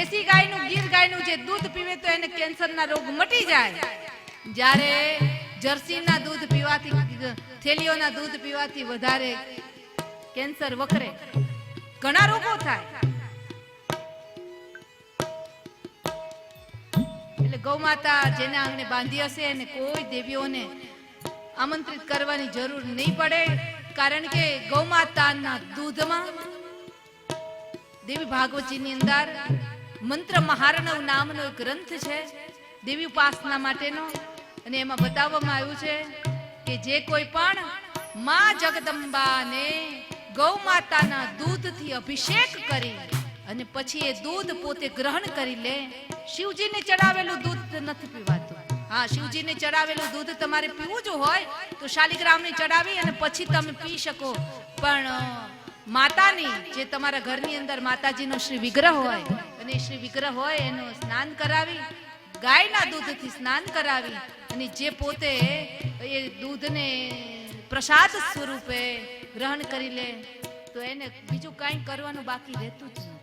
દેશી ગાયનું, ગીર ગાયનું જે દૂધ પીવે તો એને કેન્સરના રોગ મટી જાય. જ્યારે જર્સીના દૂધ પીવાથી, થેલીઓના દૂધ પીવાથી વધારે કેન્સર વખરે ઘણા રોગો થાય. એટલે ગૌ માતા જેના આંગણે બાંધી હશે એને કોઈ દેવીઓને આમંત્રિત કરવાની જરૂર નહીં પડે, કારણ કે ગૌ માતાના દૂધમાં દેવી ભાગવતજીની અંદર મંત્ર મહારણવ નામનો એક ગ્રંથ છે, દેવી ઉપાસના માટેનો. અને એમાં બતાવવામાં આવ્યું છે કે જે કોઈ પણ મા જગદંબાને ગૌ માતાના દૂધથી અભિષેક કરી અને પછી એ દૂધ પોતે ગ્રહણ કરી લે, શિવજીને ચડાવેલું દૂધ નથી પીવાતું. હા, શિવજીને ચડાવેલું દૂધ તમારે પીવું જ હોય તો શાલિગ્રામને ચડાવી અને પછી તમે પી શકો. પણ માતાની જે તમારા ઘરની અંદર માતાજીનો શ્રી વિગ્રહ હોય અને શ્રી વિગ્રહ હોય એનું સ્નાન કરાવી, ગાયના દૂધથી સ્નાન કરાવી, અને જે પોતે એ દૂધને પ્રસાદ સ્વરૂપે ગ્રહણ કરી લે, તો એને બીજું કાંઈ કરવાનું બાકી રહેતું જ નથી